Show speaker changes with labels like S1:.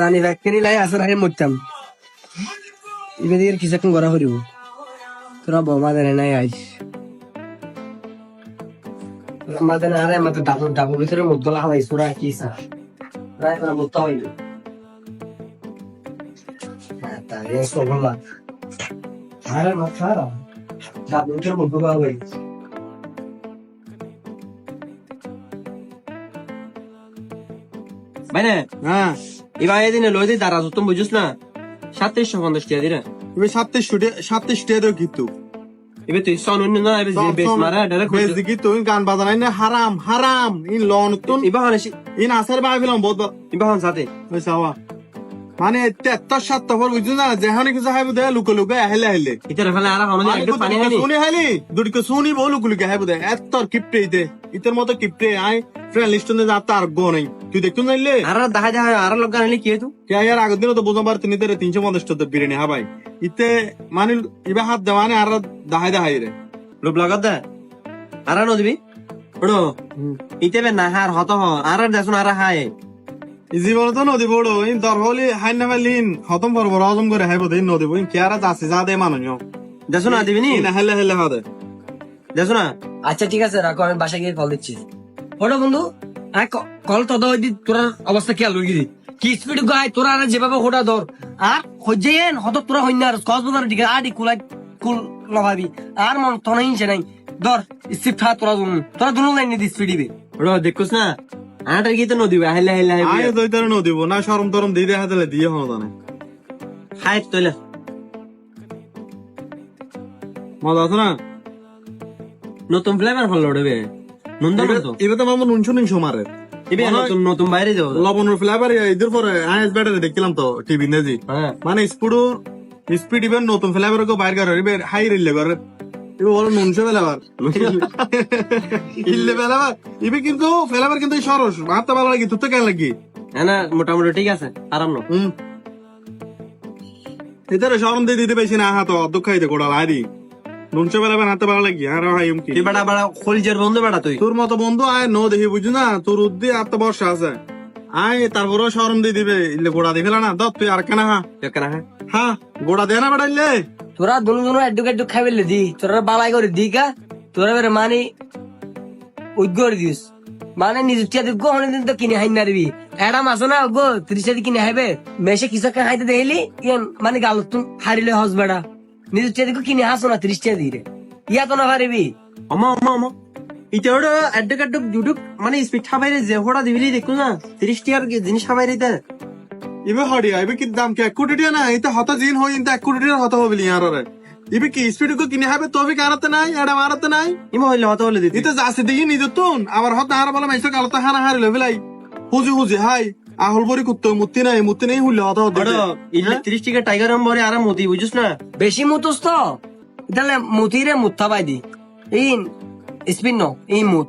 S1: প্রাণী ফ্যাক্টরি লাই আসর হাই মরতাম এবার দিকে কিছুক্ষণ করা করিব। তোরা বমা দেনে নাই আইস আমাদের আরে আমাদের ডাবল ডাবল ভিতরে মুখ গলা হাওয়াই সুরা কি সা? হইল আরে মাথা ভিতরে
S2: হ্যাঁ।
S3: এবার এদিনে লই দিই দাঁড়া তুমি বুঝিস না? সাতত্রিশশো পঞ্চাশ টিয়া দিরা
S2: এবার সাতত্রিশ সাতত্রিশ টিয়া দেও কিন্তু।
S3: এবার তুই সন অন্য না এবার বেশ মারা
S2: ডারে খুঁজে তুই গান বাজানাই না হারাম হারাম। ইন লন তুন।
S3: হলে
S2: ইন আসার বাই ফেলাম বহুত
S3: এবার হন সাথে।
S2: ওই সাওয়া। মানে তেত্তর সাতটা পর বুঝছ না? যেখানে কিছু হাইব দে লুকে লুকে আহিলে আহিলে।
S3: ইতার ফেলে আর আমাদের একটু পানি হয়নি
S2: শুনি হাইলি দুটিকে শুনি বউ লুকে লুকে হাইব দে। এত্তর কিপটে দে। ইতের মতো কিপটে আই ফ্রেন্ড লিস্ট নে যাতে আর গো নাই। তুই নাইলে
S3: আর দেখা দেখা আর লোক গান কি হতো
S2: কে ইয়ার আগের দিনও তো তিনি তেরে তিনশো পঞ্চাশ টাকা বিরিয়ানি হা ভাই। ইতে মানে ইবা হাত দেওয়ানে আর দাহাই দাহাই রে
S3: লোক লাগাত দে। আর ন দিবি ওড়ো ইতে বে না হার হত হ। আর দেখুন আর হায়
S2: জীবন তো নদী বড় ইন দর হাই না লিন হতম পর হজম করে হাইব দিন নদী বইন কে আর যা দে মানুষ
S3: দেখুন না দিবি নি?
S2: ইন হেলে হেলে হাদে।
S3: দেখুন না?
S1: আচ্ছা ঠিক আছে রাখো আমি বাসায় গিয়ে কল দিচ্ছি। ওটা বন্ধু আয় কল তো দাও তোর অবস্থা কি স্পিড গায় তোরা আর যেভাবে হোটা ধর। আর হজ্জেন হত তোরা হইনা আর কক্সবাজার দিকে কুলাই কুল লগাবি। আর মন তো নাই ধর স্পিড তোরা দুন তোরা দুন লাইন দি স্পিড দিবে।
S3: ওড়ো দেখুস না? আটার গিয়ে তো নদী হাইলে হাইলে
S2: আয়
S3: হাইলে
S2: দই তার নদী না শরম তরম দিয়ে দেখা দিলে দিয়ে হলো জানে
S3: হাই তোলে
S2: মজা আছে না?
S3: নতুন ফ্লেভার ভালো উঠবে নন্দন তো
S2: এবার তো মামা নুনশো নুনশো মারে।
S3: নতুন নতুন বাইরে যাও
S2: লবণের ফ্লেভার এদের পরে আইএস ব্যাটারে দেখছিলাম তো টিভি নেজি।
S3: হ্যাঁ।
S2: মানে স্পিডও স্পিড ইভেন নতুন ফ্লেভার কো বাইর করে হাই রিলে করে। এবার ফ্লেভার ইল্লে ফ্লেভার ইবে কিন্তু ফ্লেভার কিন্তু সরস। ভাতটা ভালো লাগে তুই তো কেন লাগি?
S3: হ্যাঁ না মোটামুটি ঠিক আছে আরাম না।
S2: হুম। এদের সরম দিয়ে দিতে পেয়েছি না হাত অধ্যক্ষ খাইতে নুনশো ফ্লেভার হাতে ভালো লাগি আর হাই উমকি।
S3: তুই বেটা বেটা খলিজের বন্ধু বেটা তুই?
S2: তোর মতো বন্ধু আয় নো দেখি বুঝু না তোর উদ্দি আত্ম বর্ষা আছে। আয় তারপরে সরম দিয়ে দিবে ইল্লে গোড়া দিয়ে ফেলা না দত তুই আর কেনা হা।
S3: দেখনা হ্যাঁ
S2: হ্যাঁ গোড়া দে না বেড়াইলে
S1: তোরা দুন এডুক এডুক খাইবে দি। তোরা বালাই করে দি কা তোরা বেরে মানে উদ্গ করে দিস। মানে নিজের টিয়া দিক গহনে দিন তো কিনে হাই নারবি এডাম আসো না, গো ত্রিশ টাকা কিনে হাইবে। মেশে কিছু একটা খাইতে দেখলি, ইয়ান মানে গাল তুম হারিলে হস বেড়া। নিজের টিয়া দিক কিনে হাসো না ত্রিশ টাকা দিয়ে ইয়া তো না পারিবি
S3: অমা অমা অমা। ইতে ওটা এডুক এডুক জুডুক মানে স্পিড খাবাইরে যে হোড়া দিবিলি দেখু না। তিরিশ টিয়ার জিনিস খাবাইরে দে।
S2: ইবে হডিয়া ইবে কি দাম কি এক কোটি টিয়া না এটা হত জিন হই ইনতে এক কোটি টিয়া হত হবে ইয়ার রে ইবে কি স্পিড কো কিনে হবে তবে কারাতে নাই? এডা মারাতে নাই?
S3: ইমা হইলে হতে হলে দিতি।
S2: ইতে যাসে দিই নি তুন। আবার হত হারা বলা মাইসো কালতা হারি লবিলাই হুজি হুজি হাই। আহল বরি কুত্তো মুত্তি নাই মুত্তি নাই হুলে হত হতে
S3: ওটা ইলে তিরিশ টিকা টাইগার আম্বরে আরাম মতি বুঝিস না?
S1: বেশি মুতুস তো? তাহলে মুতিরে মুথা পাই দি ইন স্পিন ন এই মুত।